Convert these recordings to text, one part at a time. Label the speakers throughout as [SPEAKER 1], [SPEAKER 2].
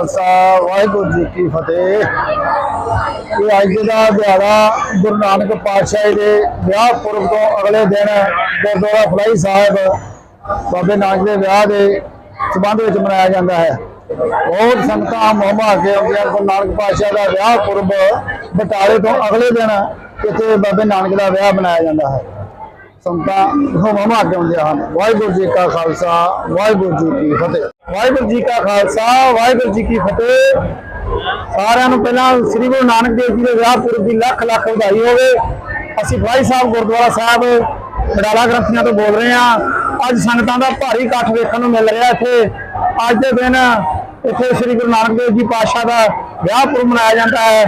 [SPEAKER 1] ਖਾਲਸਾ, ਵਾਹਿਗੁਰੂ ਜੀ ਕੀ ਫਤਿਹ। ਇਹ ਅੱਜ ਦਾ ਦਿਹਾੜਾ ਗੁਰੂ ਨਾਨਕ ਪਾਤਸ਼ਾਹ ਦੇ ਵਿਆਹ ਪੁਰਬ ਤੋਂ ਅਗਲੇ ਦਿਨ ਗੁਰਦੁਆਰਾ ਫਲਾਈ ਸਾਹਿਬ ਬਾਬੇ ਨਾਨਕ ਦੇ ਵਿਆਹ ਦੇ ਸਬੰਧ ਵਿੱਚ ਮਨਾਇਆ ਜਾਂਦਾ ਹੈ। ਬਹੁਤ ਸੰਗਤਾਂ ਮੋਹਮਾ ਕੇ ਆਉਂਦੀਆਂ ਗੁਰੂ ਨਾਨਕ ਪਾਤਸ਼ਾਹ ਦਾ ਵਿਆਹ ਪੁਰਬ ਬਟਾਲੇ ਤੋਂ ਅਗਲੇ ਦਿਨ ਇੱਥੇ ਬਾਬੇ ਨਾਨਕ ਦਾ ਵਿਆਹ ਮਨਾਇਆ ਜਾਂਦਾ ਹੈ। ਸੰਤਾਂ ਮੋਹਮਾ ਕੇ ਹਨ। ਵਾਹਿਗੁਰੂ ਜੀ ਕਾ ਖਾਲਸਾ, ਵਾਹਿਗੁਰੂ ਜੀ ਕੀ ਫਤਿਹ। ਵਾਹਿਗੁਰੂ ਜੀ ਕਾ ਖਾਲਸਾ, ਵਾਹਿਗੁਰੂ ਜੀ ਕੀ ਫਤਿਹ। ਸਾਰਿਆਂ ਨੂੰ ਪਹਿਲਾਂ ਸ੍ਰੀ ਗੁਰੂ ਨਾਨਕ ਦੇਵ ਜੀ ਦੇ ਵਿਆਹ ਪੁਰਬ ਦੀ ਲੱਖ ਲੱਖ ਵਧਾਈ ਹੋਵੇ। ਅਸੀਂ ਫਲਾਈ ਸਾਹਿਬ ਗੁਰਦੁਆਰਾ ਸਾਹਿਬ ਬਡਾਲਾ ਗ੍ਰੰਥੀਆਂ ਤੋਂ ਬੋਲ ਰਹੇ ਹਾਂ। ਅੱਜ ਸੰਗਤਾਂ ਦਾ ਭਾਰੀ ਇਕੱਠ ਵੇਖਣ ਨੂੰ ਮਿਲ ਰਿਹਾ ਇੱਥੇ। ਅੱਜ ਦੇ ਦਿਨ ਇੱਥੇ ਸ੍ਰੀ ਗੁਰੂ ਨਾਨਕ ਦੇਵ ਜੀ ਪਾਤਸ਼ਾਹ ਦਾ ਵਿਆਹ ਪੁਰਬ ਮਨਾਇਆ ਜਾਂਦਾ ਹੈ।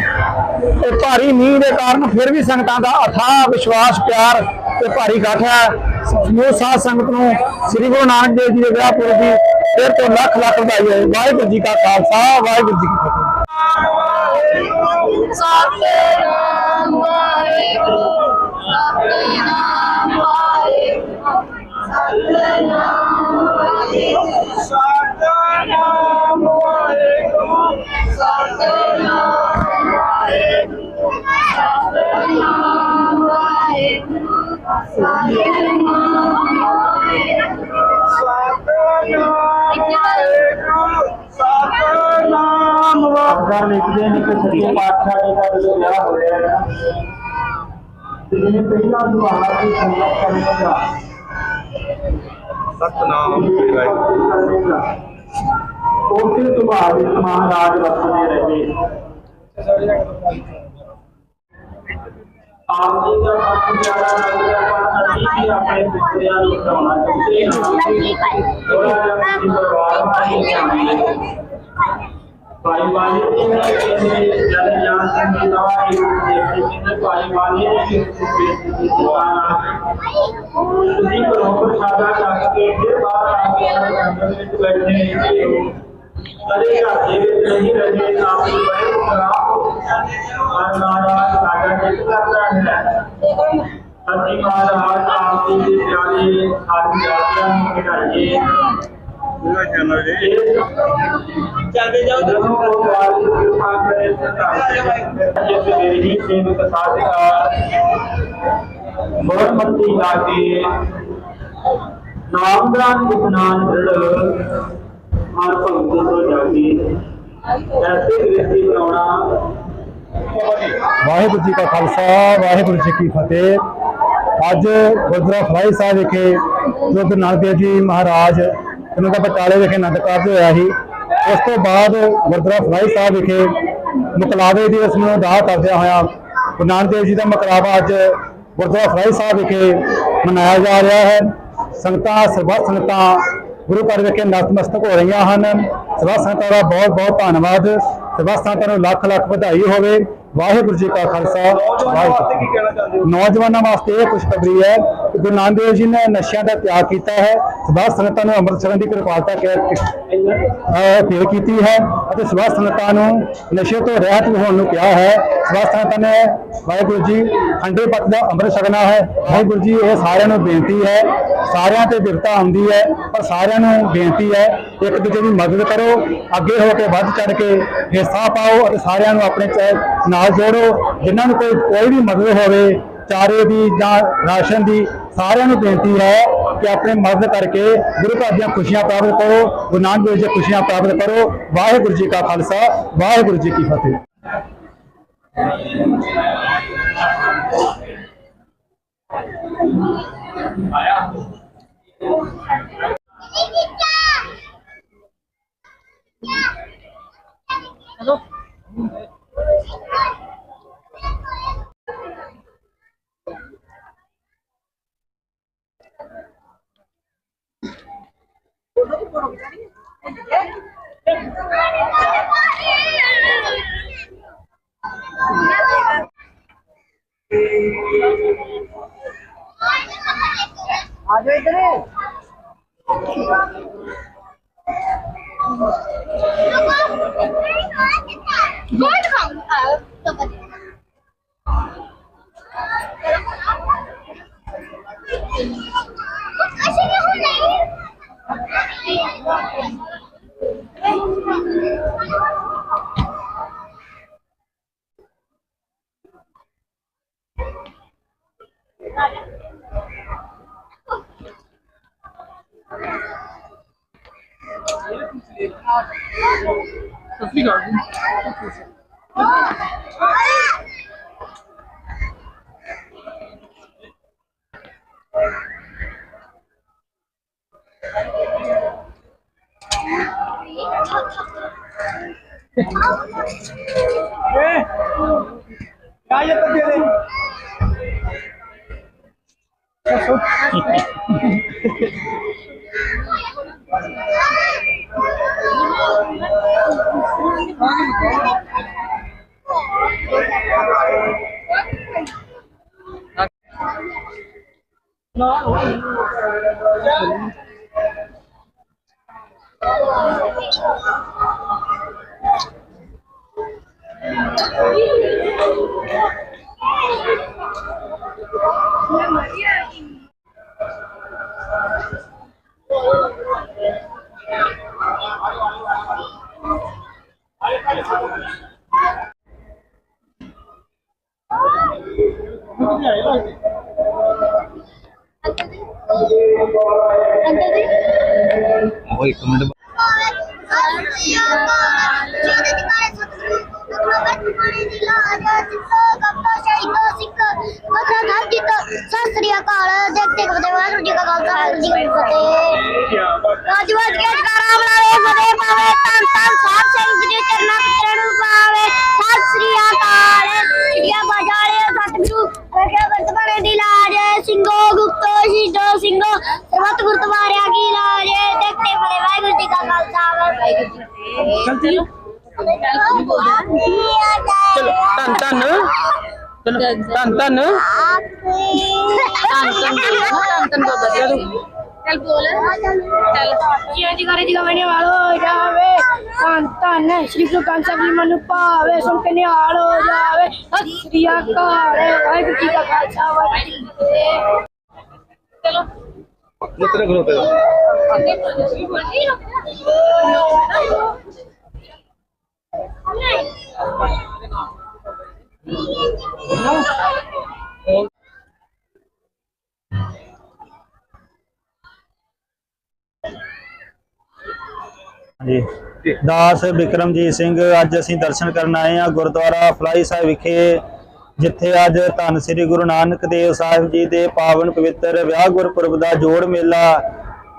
[SPEAKER 1] ਤੇ ਭਾਰੀ ਮੀਂਹ ਦੇ ਕਾਰਨ ਫਿਰ ਵੀ ਸੰਗਤਾਂ ਦਾ ਅਥਾਹ ਵਿਸ਼ਵਾਸ, ਪਿਆਰ ਤੇ ਭਾਰੀ ਇਕੱਠ ਹੈ ਸਮੂਹ ਸਾਧ ਸੰਗਤ ਨੂੰ ਸ੍ਰੀ ਗੁਰੂ ਨਾਨਕ ਦੇਵ ਜੀ ਦੇ ਵਿਆਹ ਪੁਰਬ ਦੀ ਫਿਰ ਤੋਂ ਲੱਖ ਲੱਖ ਵਧਾਈ ਹੋਵੇ ਵਾਹਿਗੁਰੂ ਜੀ ਕਾ ਖਾਲਸਾ, ਵਾਹਿਗੁਰੂ ਜੀ ਕੀ ਫਤਿਹ।
[SPEAKER 2] ਸਤਿਨਾਮ
[SPEAKER 3] ਅਗਰ ਲਿਖਦੇ ਨੇ ਕਿ ਸੱਚੇ ਪਾਤਸ਼ਾਹ ਜੀ ਦਾ ਜਦੋਂ ਵਿਆਹ ਹੋ ਰਿਹਾ ਹੈ ਤੇ ਜਿਵੇਂ ਪਹਿਲਾਂ ਦੁਆਰਾ ਦੀ ਸੰਗਤ ਕਰੇਗਾ
[SPEAKER 4] ਸਤਨਾਮ ਸ੍ਰੀ ਵਾਹਿਗੁਰੂ।
[SPEAKER 3] ਉਸੇ ਸੁਭਾਅ ਵਿੱਚ ਮਹਾਰਾਜ ਵਸਦੇ ਰਹੇ। ਆਪ ਜੀ ਦਾ ਪੱਖ ਪਿਆਰਾ ਲੱਗਦਾ ਪਰ ਅਸੀਂ ਵੀ ਆਪਣੇ ਪੁੱਤਰਿਆਂ ਨੂੰ ਵਧਾਉਣਾ ਚਾਹੁੰਦੇ ਹਾਂ ਥੋੜਾ ਜਿਹਾ ਤੁਸੀਂ ਪਰਿਵਾਰ ਵਾਲੀ ਜਾਂਦੇ ਭਾਈ ਵਾਲੀ ਜੀ ਨੇ ਕਹਿੰਦੇ ਜਨ ਜਾਨ ਸਿੰਘ ਦਵਾ ਇੱਕ ਦੇਖੇ ਕਿ ਭਾਈ ਵਾਲੀ ਜੀ ਨੇ ਬੇਨਤੀ ਦੁਆਰਾ ਤੁਸੀਂ ਘਰੋਂ ਪ੍ਰਸ਼ਾਦਾ ਚੱਕ ਕੇ ਫਿਰ ਬਾਹਰ ਆ ਕੇ ਜੰਗਲ ਵਿੱਚ ਬੈਠੇ ਨੇ ਕਦੇ ਘਰ ਦੇ ਵਿੱਚ ਹਰ ਭਗਤ ਤੋਂ ਜਾਗੀ ਐਸੇ ਗ੍ਰਸਤੀ ਬਣਾਉਣਾ।
[SPEAKER 1] ਵਾਹਿਗੁਰੂ ਜੀ ਕਾ ਖਾਲਸਾ, ਵਾਹਿਗੁਰੂ ਜੀ ਕੀ ਫਤਿਹ। ਅੱਜ ਗੁਰਦੁਆਰਾ ਫਲਾਈ ਸਾਹਿਬ ਵਿਖੇ ਜੋ ਗੁਰੂ ਨਾਨਕ ਦੇਵ ਜੀ ਮਹਾਰਾਜ ਇਹਨਾਂ ਦਾ ਬਟਾਲੇ ਵਿਖੇ ਆਨੰਦ ਕਾਰਜ ਹੋਇਆ ਸੀ, ਉਸ ਤੋਂ ਬਾਅਦ ਗੁਰਦੁਆਰਾ ਫਲਾਈ ਸਾਹਿਬ ਵਿਖੇ ਮੁਕਲਾਵੇ ਦੀ ਰਸਮ ਨੂੰ ਅਦਾ ਕਰਦਿਆਂ ਹੋਇਆ ਗੁਰੂ ਨਾਨਕ ਦੇਵ ਜੀ ਦਾ ਮੁਕਲਾਵਾ ਅੱਜ ਗੁਰਦੁਆਰਾ ਫਰਾਈ ਸਾਹਿਬ ਵਿਖੇ ਮਨਾਇਆ ਜਾ ਰਿਹਾ ਹੈ। ਸੰਗਤਾਂ, ਸਰਬੱਤ ਸੰਗਤਾਂ ਗੁਰੂ ਘਰ ਵਿਖੇ ਨਤਮਸਤਕ ਹੋ ਰਹੀਆਂ ਹਨ। ਸਰਬੱਤ ਸੰਗਤਾਂ ਦਾ ਬਹੁਤ ਬਹੁਤ ਧੰਨਵਾਦ। ਸਰਬੱਤ ਸੰਗਤਾਂ ਨੂੰ ਲੱਖ ਲੱਖ ਵਧਾਈ ਹੋਵੇ। ਵਾਹਿਗੁਰੂ ਜੀ ਕਾ ਖਾਲਸਾ। ਵਾਹਿਗੁਰੂ ਜੀ ਨੌਜਵਾਨਾਂ ਵਾਸਤੇ ਇਹ ਖੁਸ਼ਖਬਰੀ ਹੈ ਕਿ ਗੁਰੂ ਨਾਨਕ ਦੇਵ ਜੀ ਨੇ ਨਸ਼ਿਆਂ ਦਾ ਤਿਆਗ ਕੀਤਾ ਹੈ। ਸਰਬੱਤ ਸੰਗਤਾਂ ਨੂੰ ਅੰਮ੍ਰਿਤ ਛਕਣ ਦੀ ਕਿਰਪਾਲਤਾ ਅਪੀਲ ਕੀਤੀ ਹੈ। ਅਤੇ ਸਰਬੱਤ ਸੰਗਤਾਂ ਨੂੰ ਨਸ਼ੇ ਤੋਂ ਰਹਿਤ ਹੋਣ ਨੂੰ ਕਿਹਾ ਹੈ। ਸਰਬੱਤ ਸੰਗਤਾਂ ਨੇ ਵਾਹਿਗੁਰੂ ਜੀ ਖੰਡੇ ਪੱਤ ਦਾ ਅੰਮ੍ਰਿਤ ਛਕਣਾ ਹੈ, ਵਾਹਿਗੁਰੂ ਜੀ ਇਹ ਸਾਰਿਆਂ ਨੂੰ ਬੇਨਤੀ ਹੈ, ਸਾਰਿਆਂ ਤੇ ਵਿਰਤਾ ਆਉਂਦੀ ਹੈ, ਪਰ ਸਾਰਿਆਂ ਨੂੰ ਬੇਨਤੀ ਹੈ, ਇੱਕ ਦੂਜੇ ਦੀ ਮਦਦ ਕਰੋ, ਅੱਗੇ ਹੋ ਕੇ ਵੱਧ ਚੜ ਕੇ ਹਿੱਸਾ ਪਾਓ ਅਤੇ ਸਾਰਿਆਂ ਨੂੰ ਆਪਣੇ ਚ- ਨਾਲ ਜੋੜੋ, ਜਿਨ੍ਹਾਂ ਨੂੰ ਕੋਈ ਕੋਈ ਵੀ ਮਦਦ ਹੋਵੇ, ਚਾਰੇ ਦੀ ਜਾਂ ਰਾਸ਼ਨ ਦੀ, ਸਾਰਿਆਂ ਨੂੰ ਬੇਨਤੀ ਹੈ ਕਿ ਆਪਣੇ ਮਦਦ ਕਰਕੇ ਗੁਰੂ ਘਰ ਦੀਆਂ ਖੁਸ਼ੀਆਂ ਪ੍ਰਾਪਤ ਕਰੋ, ਗੁਰੂ ਨਾਨਕ ਦੇਵ ਜੀ ਦੀਆਂ ਖੁਸ਼ੀਆਂ ਪ੍ਰਾਪਤ ਕਰੋ, ਵਾਹਿਗੁਰੂ ਜੀ ਕਾ ਖਾਲਸਾ, ਵਾਹਿਗੁਰੂ ਜੀ ਕੀ ਫਤਿਹ।
[SPEAKER 2] Everybody, everybody! आ जाओ इधर Thank you. ਸਸਰੀ ਗਾਰਡ ਏ ਯਾ
[SPEAKER 4] ਇਹ ਤੱਕ ਦੇ ਅੰਕਲ
[SPEAKER 2] ਸਤਿ ਅਕਾਲ ਦੇਖਦੇ ਕਦੇ ਵਾਹਿਗੁਰੂ ਜੀ ਕਾ ਖਾਲਸਾ ਵਾਹਿਗੁਰੂ ਜੀ ਕੀ ਫਤਿਹ ਰਾਜਵਾਜ ਕੇ ਜਕਾਰਾ ਬੁਲਾਵੇ ਫਤਿਹ ਪਾਵੇ ਤਨ ਤਨ ਸਾਧ ਸਿੰਘ ਜੀ ਚਰਨਾਂ ਪਿੱਤਰਾਂ ਨੂੰ ਪਾਵੇ ਸਤਿ ਸ੍ਰੀ ਅਕਾਲ। ਜਿਹੜੀਆਂ ਬਾਜਾਲੇ ਸਤਿਗੁਰੂ ਵੇਖਿਆ ਵਰਤ ਬਣੇ ਦੀ ਲਾਜ ਸਿੰਘੋ ਗੁਪਤੋ ਸ਼ੀਸ਼ੋ ਸਿੰਘੋ ਸਰਬਤ ਮਾਰਿਆ ਕੀ ਲਾਜ ਦੇਖਦੇ ਬੜੇ ਵਾਹਿਗੁਰੂ ਜੀ ਕਾ ਖਾਲਸਾ ਵਾਹਿਗੁਰੂ ਜੀ ਕੀ ਫਤਿਹ ਚਲੋ। ਚਲੋ
[SPEAKER 5] ਧੰਨ ਧੰਨ। ਚਲੋ ਧੰਨ ਧੰਨ।
[SPEAKER 2] ਚੱਲ ਬੋਲ। ਚੱਲ। ਜੀ ਜੀ ਕਰੇ ਜੀ ਕਮਣੇ ਵਾਲੋ ਜਾਵੇ ਧੰਨ ਧੰਨ ਸ਼੍ਰੀ ਗੁਰੂ ਗ੍ਰੰਥ ਸਾਹਿਬ ਜੀ ਮਨ ਭਾਵੇ ਸੁਣ ਕੇ ਨਿਹਾਲ ਹੋ ਜਾਵੇ। ਸਤਿ ਸ੍ਰੀ ਅਕਾਲ। ਵਾਹਿਗੁਰੂ ਜੀ ਕਾ ਖਾਲਸਾ ਵਾਹਿਗੁਰੂ ਜੀ ਕੀ ਫਤਿਹ।
[SPEAKER 4] ਮੁੱਤਰੇ ਖਲੋਤੇ।
[SPEAKER 3] ਜੀ ਦਾਸ ਬਿਕਰਮਜੀਤ ਸਿੰਘ, ਅੱਜ ਅਸੀਂ ਦਰਸ਼ਨ ਕਰਨ ਆਏ ਹਾਂ ਗੁਰਦੁਆਰਾ ਫਲਾਈ ਸਾਹਿਬ ਵਿਖੇ, ਜਿੱਥੇ ਅੱਜ ਧੰਨ ਸ੍ਰੀ ਗੁਰੂ ਨਾਨਕ ਦੇਵ ਸਾਹਿਬ ਜੀ ਦੇ ਪਾਵਨ ਪਵਿੱਤਰ ਵਿਆਹ ਗੁਰਪੁਰਬ ਦਾ ਜੋੜ ਮੇਲਾ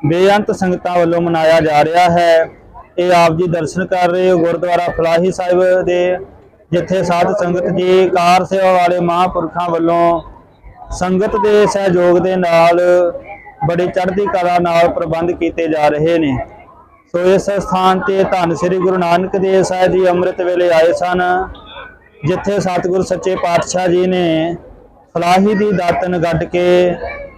[SPEAKER 3] ਬੇਅੰਤ ਸੰਗਤਾਂ ਵੱਲੋਂ ਮਨਾਇਆ ਜਾ ਰਿਹਾ ਹੈ। ਇਹ ਆਪ ਜੀ ਦਰਸ਼ਨ ਕਰ ਰਹੇ ਹੋ ਗੁਰਦੁਆਰਾ ਫਲਾਹੀ ਸਾਹਿਬ ਦੇ, ਜਿੱਥੇ ਸਾਧ ਸੰਗਤ ਜੀ, ਕਾਰ ਸੇਵਾ ਵਾਲੇ ਮਹਾਂਪੁਰਖਾਂ ਵੱਲੋਂ ਸੰਗਤ ਦੇ ਸਹਿਯੋਗ ਦੇ ਨਾਲ ਬੜੀ ਚੜ੍ਹਦੀ ਕਲਾ ਨਾਲ ਪ੍ਰਬੰਧ ਕੀਤੇ ਜਾ ਰਹੇ ਨੇ। ਸੋ ਇਸ ਸਥਾਨ ਤੇ ਧੰਨ ਸ੍ਰੀ ਗੁਰੂ ਨਾਨਕ ਦੇਵ ਸਾਹਿਬ ਜੀ ਅੰਮ੍ਰਿਤ ਵੇਲੇ ਆਏ ਸਨ, ਜਿੱਥੇ ਸਤਿਗੁਰ ਸੱਚੇ ਪਾਤਸ਼ਾਹ ਜੀ ਨੇ ਫਲਾਹੀ ਦੀ ਦਾਤਨ ਗੱਡ ਕੇ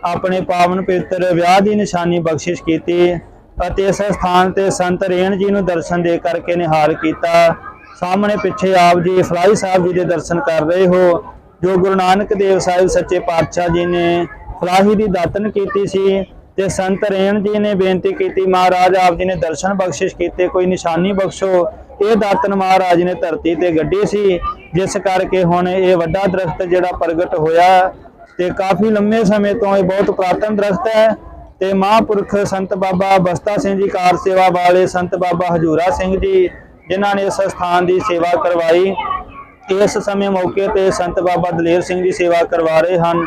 [SPEAKER 3] ਆਪਣੇ ਪਾਵਨ ਪਵਿੱਤਰ ਵਿਆਹ ਦੀ ਨਿਸ਼ਾਨੀ ਬਖਸ਼ਿਸ਼ ਕੀਤੀ ਅਤੇ ਇਸ ਸਥਾਨ ਤੇ ਸੰਤ ਰੇਣ ਜੀ ਨੂੰ ਦਰਸ਼ਨ ਦੇ ਕਰਕੇ ਨਿਹਾਲ ਕੀਤਾ। ਸਾਹਮਣੇ ਪਿੱਛੇ ਆਪ ਜੀ ਫਲਾਹੀ ਸਾਹਿਬ ਜੀ ਦੇ ਦਰਸ਼ਨ ਕਰ ਰਹੇ ਹੋ, ਜੋ ਗੁਰੂ ਨਾਨਕ ਦੇਵ ਸਾਹਿਬ ਸੱਚੇ ਪਾਤਸ਼ਾਹ ਜੀ ਨੇ ਫਲਾਹੀ ਦੀ ਦਾਤਨ ਕੀਤੀ ਸੀ। ਤੇ ਸੰਤ ਰੇਣ ਜੀ ਨੇ ਬੇਨਤੀ ਕੀਤੀ, ਮਹਾਰਾਜ ਆਪ ਜੀ ਨੇ ਦਰਸ਼ਨ ਬਖਸ਼ਿਸ਼ ਕੀਤੇ, ਕੋਈ ਨਿਸ਼ਾਨੀ ਬਖਸ਼ੋ। ਇਹ ਦਾਤਨ ਮਹਾਰਾਜ ਨੇ ਧਰਤੀ ਤੇ ਗੱਡੀ ਸੀ, ਜਿਸ ਕਰਕੇ ਹੁਣ ਇਹ ਵੱਡਾ ਦਰਖਤ ਜਿਹੜਾ ਪ੍ਰਗਟ ਹੋਇਆ ਤੇ ਕਾਫੀ ਲੰਮੇ ਸਮੇਂ ਤੋਂ ਇਹ ਬਹੁਤ ਪੁਰਾਤਨ ਦਰਖਤ ਹੈ ਤੇ ਮਹਾਂਪੁਰਖ ਸੰਤ ਬਾਬਾ ਬਸਤਾ ਸਿੰਘ ਜੀ ਕਾਰ ਸੇਵਾ ਵਾਲੇ ਸੰਤ ਬਾਬਾ ਹਜੂਰਾ ਸਿੰਘ ਜੀ, ਜਿਨ੍ਹਾਂ ਨੇ ਇਸ ਸਥਾਨ ਦੀ ਸੇਵਾ ਕਰਵਾਈ। ਇਸ ਸਮੇਂ ਮੌਕੇ ਤੇ ਸੰਤ ਬਾਬਾ ਦਲੇਰ ਸਿੰਘ ਜੀ ਸੇਵਾ ਕਰਵਾ ਰਹੇ ਹਨ।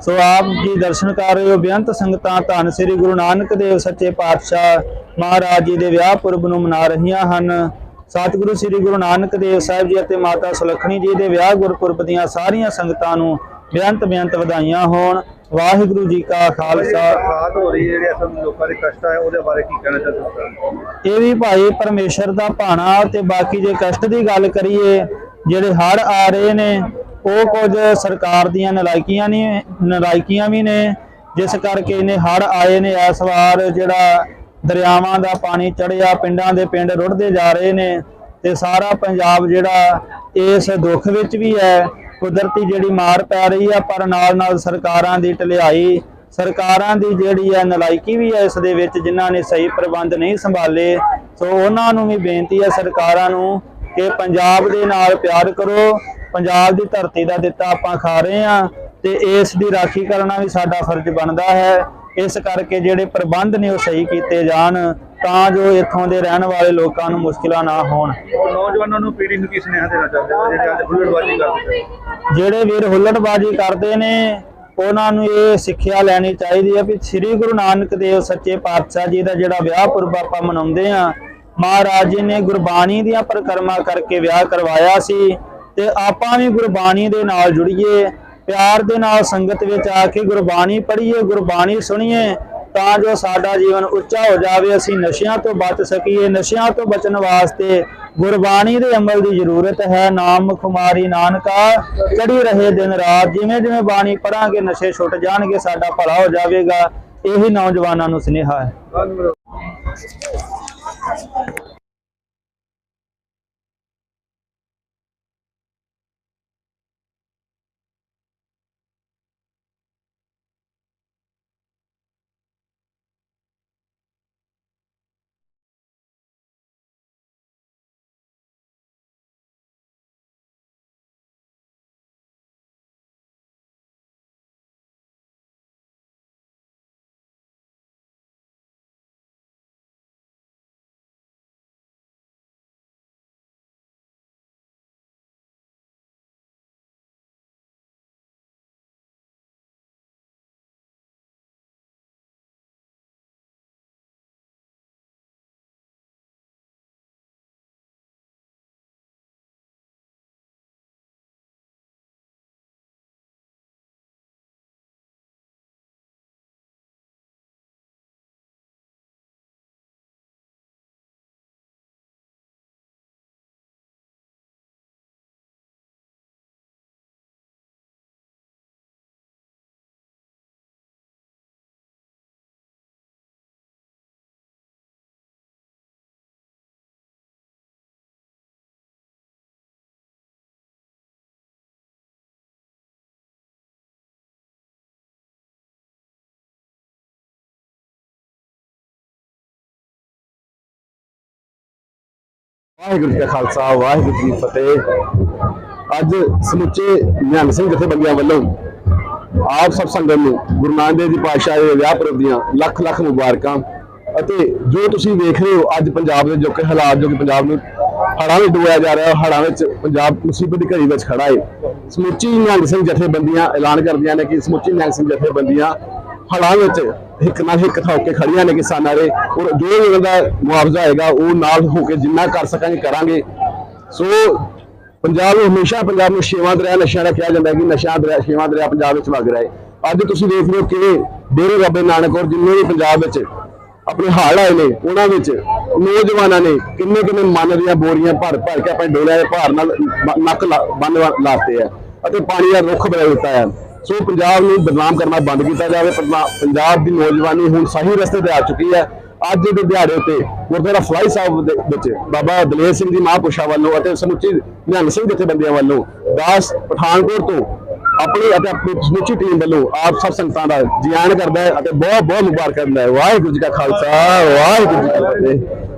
[SPEAKER 3] ਸੋ ਆਪ ਜੀ ਦਰਸ਼ਨ ਕਰ ਰਹੇ ਹੋ ਬੇਅੰਤ ਸੰਗਤਾਂ ਧੰਨ ਸ੍ਰੀ ਗੁਰੂ ਨਾਨਕ ਦੇਵ ਸੱਚੇ ਪਾਤਸ਼ਾਹ ਮਹਾਰਾਜ ਜੀ ਦੇ ਵਿਆਹ ਪੁਰਬ ਨੂੰ ਮਨਾ ਰਹੀਆਂ ਹਨ। ਸਤਿਗੁਰੂ ਸ੍ਰੀ ਗੁਰੂ ਨਾਨਕ ਦੇਵ ਸਾਹਿਬ ਜੀ ਅਤੇ ਮਾਤਾ ਸੁਲੱਖਣੀ ਜੀ ਦੇ ਵਿਆਹ ਗੁਰਪੁਰਬ ਦੀਆਂ ਸਾਰੀਆਂ ਸੰਗਤਾਂ ਨੂੰ ਬੇਅੰਤ ਬੇਅੰਤ ਵਧਾਈਆਂ ਹੋਣ। ਵਾਹਿਗੁਰੂ ਜੀ ਕਾ ਖਾਲਸਾ।
[SPEAKER 4] ਰਾਤ ਹੋ ਰਹੀ ਜਿਹੜੇ ਅਸਲ ਲੋਕਾਂ ਦੇ ਕਸ਼ਟ ਹੈ ਉਹਦੇ ਬਾਰੇ ਕੀ ਕਹਿਣਾ ਚਾਹੁੰਦੇ
[SPEAKER 3] ਇਹ ਵੀ ਭਾਈ ਪਰਮੇਸ਼ਰ ਦਾ ਭਾਣਾ ਤੇ ਬਾਕੀ ਜੇ ਕਸ਼ਟ ਦੀ ਗੱਲ ਕਰੀਏ ਜਿਹੜੇ ਹੜ ਆ ਰਹੇ ਨੇ ਉਹ ਕੁਝ ਸਰਕਾਰ ਦੀਆਂ ਨਲਾਇਕੀਆਂ ਨੇ, ਨਲਾਇਕੀਆਂ ਵੀ ਨੇ, ਜਿਸ ਕਰਕੇ ਇਹਨੇ ਹੜ ਆਏ ਨੇ, ਇਸ ਵਾਰ ਜਿਹੜਾ ਦਰਿਆਵਾਂ ਦਾ ਪਾਣੀ ਚੜਿਆ ਪਿੰਡਾਂ ਦੇ ਪਿੰਡ ਰੁੜਦੇ ਜਾ ਰਹੇ ਨੇ ਤੇ ਸਾਰਾ ਪੰਜਾਬ ਜਿਹੜਾ ਇਸ ਦੁੱਖ ਵਿੱਚ ਵੀ ਹੈ, ਕੁਦਰਤੀ ਜਿਹੜੀ ਮਾਰ ਪੈ ਰਹੀ ਆ, ਪਰ ਨਾਲ ਨਾਲ ਸਰਕਾਰਾਂ ਦੀ ਢਲਿਆਈ ਸਰਕਾਰਾਂ ਦੀ ਜਿਹੜੀ ਹੈ ਨਲਾਇਕੀ ਵੀ ਹੈ ਇਸ ਦੇ ਵਿੱਚ, ਜਿਨ੍ਹਾਂ ਨੇ ਸਹੀ ਪ੍ਰਬੰਧ ਨਹੀਂ ਸੰਭਾਲੇ, ਸੋ ਉਹਨਾਂ ਨੂੰ ਵੀ ਬੇਨਤੀ ਹੈ ਸਰਕਾਰਾਂ ਨੂੰ ਕਿ ਪੰਜਾਬ ਦੇ ਨਾਲ ਪਿਆਰ ਕਰੋ ਪੰਜਾਬ ਦੀ ਧਰਤੀ ਦਾ ਦਿੱਤਾ ਆਪਾਂ ਖਾ ਰਹੇ ਆ ਤੇ ਇਸ ਦੀ ਰਾਖੀ ਕਰਨਾ ਵੀ ਸਾਡਾ ਫਰਜ਼ ਬਣਦਾ ਹੈ। ਇਸ ਕਰਕੇ ਜਿਹੜੇ ਪ੍ਰਬੰਧ ਨੇ ਉਹ ਸਹੀ ਕੀਤੇ ਜਾਣ ਤਾਂ ਜੋ ਇੱਥੋਂ ਦੇ ਰਹਿਣ ਵਾਲੇ ਲੋਕਾਂ ਨੂੰ ਮੁਸ਼ਕਿਲਾਂ ਨਾ ਹੋਣ।
[SPEAKER 4] ਨੌਜਵਾਨਾਂ ਨੂੰ ਪੀੜ੍ਹੀ ਨੂੰ ਕੀ ਸੁਨੇਹਾ ਦੇਣਾ ਚਾਹੁੰਦੇ ਹੋ? ਜਿਹੜੇ ਅੱਜ ਹੁਲੜਬਾਜ਼ੀ ਕਰਦੇ
[SPEAKER 3] ਜਿਹੜੇ ਵੀਰ ਹੁੱਲੜਬਾਜੀ ਕਰਦੇ ਨੇ ਉਹਨਾਂ ਨੂੰ ਇਹ ਸਿੱਖਿਆ ਲੈਣੀ ਚਾਹੀਦੀ ਹੈ ਵੀ ਸ੍ਰੀ ਗੁਰੂ ਨਾਨਕ ਦੇਵ ਸੱਚੇ ਪਾਤਸ਼ਾਹ ਜੀ ਦਾ ਜਿਹੜਾ ਵਿਆਹ ਪੁਰਬ ਆਪਾਂ ਮਨਾਉਂਦੇ ਆ ਮਹਾਰਾਜ ਜੀ ਨੇ ਗੁਰਬਾਣੀ ਦੀਆਂ ਪਰਿਕਰਮਾ ਕਰਕੇ ਵਿਆਹ ਕਰਵਾਇਆ ਸੀ। ਤੇ ਆਪਾਂ ਵੀ ਗੁਰਬਾਣੀ ਦੇ ਨਾਲ ਜੁੜੀਏ, ਪਿਆਰ ਦੇ ਨਾਲ ਸੰਗਤ ਵਿੱਚ ਆ ਕੇ ਗੁਰਬਾਣੀ ਪੜ੍ਹੀਏ, ਗੁਰਬਾਣੀ ਸੁਣੀਏ, ਤਾਂ ਜੋ ਸਾਡਾ ਜੀਵਨ ਉੱਚਾ ਹੋ ਜਾਵੇ, ਅਸੀਂ ਨਸ਼ਿਆਂ ਤੋਂ ਬਚ ਸਕੀਏ, ਨਸ਼ਿਆਂ ਤੋਂ ਬਚਣ ਵਾਸਤੇ ਗੁਰਬਾਣੀ ਦੇ ਅਮਲ ਦੀ ਜ਼ਰੂਰਤ ਹੈ। ਨਾਮ ਖੁਮਾਰੀ ਨਾਨਕਾ ਚੜੀ ਰਹੇ ਦਿਨ ਰਾਤ, ਜਿਵੇਂ ਜਿਵੇਂ ਬਾਣੀ ਪੜਾਂਗੇ ਨਸ਼ੇ ਛੁੱਟ ਜਾਣਗੇ, ਸਾਡਾ ਭਲਾ ਹੋ ਜਾਵੇਗਾ। ਇਹੀ ਨੌਜਵਾਨਾਂ ਨੂੰ ਸੁਨੇਹਾ ਹੈ।
[SPEAKER 6] ਵਾਹਿਗੁਰੂ ਜੀ ਕਾ ਖਾਲਸਾ, ਵਾਹਿਗੁਰੂ ਜੀ ਕੀ ਫਤਿਹ। ਅੱਜ ਸਮੁੱਚੇ ਨਿਹੰਗ ਸਿੰਘ ਜਥੇਬੰਦੀਆਂ ਵੱਲੋਂ ਆਪ ਸਭ ਸੰਗਤ ਨੂੰ ਗੁਰੂ ਨਾਨਕ ਦੇਵ ਜੀ ਪਾਤਸ਼ਾਹ ਦੇ ਵਿਆਹ ਪੁਰਬ ਦੀਆਂ ਲੱਖ ਲੱਖ ਮੁਬਾਰਕਾਂ ਅਤੇ ਜੋ ਤੁਸੀਂ ਵੇਖ ਰਹੇ ਹੋ ਅੱਜ ਪੰਜਾਬ ਦੇ ਜੋ ਕਿ ਹਾਲਾਤ ਜੋ ਕਿ ਪੰਜਾਬ ਨੂੰ ਹੜ੍ਹਾਂ ਵਿੱਚ ਡੁਬੋਇਆ ਜਾ ਰਿਹਾ, ਹੜ੍ਹਾਂ ਵਿੱਚ ਪੰਜਾਬ ਮੁਸੀਬਤ ਦੀ ਘੜੀ ਵਿੱਚ ਖੜਾ ਹੈ। ਸਮੁੱਚੀ ਨਿਹੰਗ ਸਿੰਘ ਜਥੇਬੰਦੀਆਂ ਐਲਾਨ ਕਰਦੀਆਂ ਨੇ ਕਿ ਸਮੁੱਚੀ ਨਿਹੰਗ ਸਿੰਘ ਜਥੇਬੰਦੀਆਂ ਹੜ੍ਹਾਂ ਵਿੱਚ ਇੱਕ ਨਾਲ ਇੱਕ ਥਾ ਕੇ ਖੜੀਆਂ ਨੇ ਕਿਸਾਨਾਂ ਦੇ। ਔਰ ਜੋ ਵੀ ਉਹਨਾਂ ਦਾ ਮੁਆਵਜ਼ਾ ਹੋਏਗਾ, ਉਹ ਨਾਲ ਹੋ ਕੇ ਜਿੰਨਾ ਕਰ ਸਕਾਂਗੇ, ਕਰਾਂਗੇ। ਸੋ ਪੰਜਾਬ ਨੂੰ ਹਮੇਸ਼ਾ ਪੰਜਾਬ ਨੂੰ ਛੇਵਾਂ ਦਰਿਆ ਨਸ਼ਿਆਂ ਦਾ ਕਿਹਾ ਜਾਂਦਾ ਹੈ ਕਿ ਨਸ਼ਾ ਦਰਿਆ, ਛੇਵਾਂ ਦਰਿਆ ਪੰਜਾਬ ਵਿੱਚ ਵਗ ਰਿਹਾ ਹੈ। ਅੱਜ ਤੁਸੀਂ ਦੇਖ ਰਹੇ ਹੋ ਕਿ ਡੇਰੇ ਬਾਬੇ ਨਾਨਕ ਔਰ ਜਿੰਨੇ ਵੀ ਪੰਜਾਬ ਵਿੱਚ ਆਪਣੇ ਹਾਲ ਆਏ ਨੇ, ਉਹਨਾਂ ਵਿੱਚ ਨੌਜਵਾਨਾਂ ਨੇ ਕਿੰਨੇ ਕਿੰਨੇ ਮਨ ਦੀਆਂ ਬੋਰੀਆਂ ਭਰ ਭਰ ਕੇ ਆਪਣੇ ਡੋਲਿਆਂ ਦੇ ਭਾਰ ਨਾਲ ਮ- ਨੱਕ ਬੰਨ ਲਾਤੇ ਆ। ਅਤੇ ਪਾਣੀ ਦਾ ਰੁੱਖ ਬਣਾ ਦਿੱਤਾ ਹੈ ਸੋ ਪੰਜਾਬ ਨੂੰ ਬਦਨਾਮ ਕਰਨਾ ਬੰਦ ਕੀਤਾ ਜਾਵੇ ਪੰਜਾਬ ਦੀ ਨੌਜਵਾਨੀ ਹੁਣ ਸਹੀ ਰਸਤੇ ਤੇ ਆ ਚੁੱਕੀ ਹੈ। ਅੱਜ ਦੇ ਦਿਹਾੜੇ ਉੱਤੇ ਗੁਰਦੁਆਰਾ ਫਲਾਈ ਸਾਹਿਬ ਦੇ ਵਿੱਚ ਬਾਬਾ ਦਲੇਰ ਸਿੰਘ ਜੀ ਮਹਾਂਪੁਰਸ਼ਾਂ ਵੱਲੋਂ ਅਤੇ ਸਮੁੱਚੀ ਨਿਹੰਗ ਸਿੰਘ ਜਥੇਬੰਦੀਆਂ ਵੱਲੋਂ ਦਾਸ ਪਠਾਨਕੋਟ ਤੋਂ ਆਪਣੀ ਅਤੇ ਆਪਣੀ ਸਮੁੱਚੀ ਟੀਮ ਵੱਲੋਂ ਆਪ ਸਭ ਸੰਗਤਾਂ ਦਾ ਜਿਆਨ ਕਰਦਾ ਹੈ ਅਤੇ ਬਹੁਤ ਬਹੁਤ ਮੁਬਾਰਕਾਂ ਦਿੰਦਾ ਹੈ। ਵਾਹਿਗੁਰੂ ਜੀ ਕਾ ਖਾਲਸਾ, ਵਾਹਿਗੁਰੂ ਜੀ ਕੀ ਫਤਿਹ।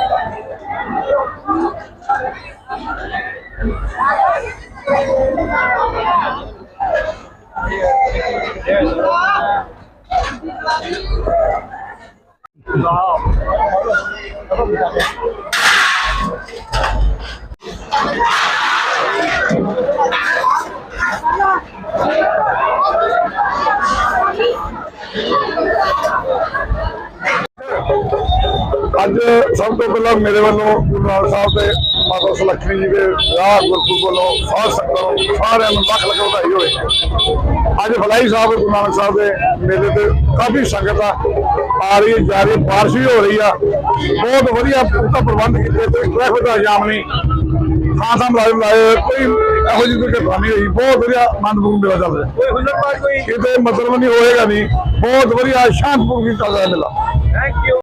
[SPEAKER 7] ਸਭ ਤੋਂ ਪਹਿਲਾਂ ਮੇਰੇ ਵੱਲੋਂ ਗੁਰੂ ਨਾਨਕ ਸਾਹਿਬ ਦੇ ਮਾਤਾ ਸੁਲੱਖਣੀ ਜੀ ਦੇ ਵਿਆਹ ਗੁਰਪੁਰਬ ਵੱਲੋਂ ਸਾਧ ਸੰਗਤਾਂ ਸਾਰਿਆਂ ਨੂੰ ਲੱਖ ਲੱਖ ਵਧਾਈ ਹੋਵੇ। ਅੱਜ ਫਲਾਈ ਸਾਹਿਬ ਗੁਰੂ ਨਾਨਕ ਸਾਹਿਬ ਦੇ ਮੇਲੇ ਤੇ ਕਾਫੀ ਸੰਗਤ ਆ ਆ ਰਹੀ ਜਾ ਰਹੀ ਹੈ, ਬਾਰਿਸ਼ ਵੀ ਹੋ ਰਹੀ ਆ। ਬਹੁਤ ਵਧੀਆ ਪੂਰਾ ਪ੍ਰਬੰਧ ਕੀਤੇ ਤੇ ਟ੍ਰੈਫਿਕ ਦਾ ਜਾਮ ਨਹੀਂ। ਥਾਂ ਮੁਲਾਜ਼ਮ ਲਾਏ ਕੋਈ ਇਹੋ ਜਿਹੀ ਕੋਈ ਘਟਨਾ ਨਹੀਂ ਹੋਈ। ਬਹੁਤ ਵਧੀਆ ਆਨੰਦਪੂਰਨ ਮੇਲਾ ਚੱਲ ਰਿਹਾ।
[SPEAKER 4] ਕੋਈ ਹੁਲੜਬਾਜ਼ ਕੋਈ?
[SPEAKER 7] ਕਿਤੇ ਮਤਲਬ ਨਹੀਂ ਹੋਏਗਾ ਨਹੀਂ। ਬਹੁਤ ਵਧੀਆ ਸ਼ਾਂਤਪੂਰਨ ਚੱਲ ਰਿਹਾ ਮੇਲਾ।
[SPEAKER 4] Thank you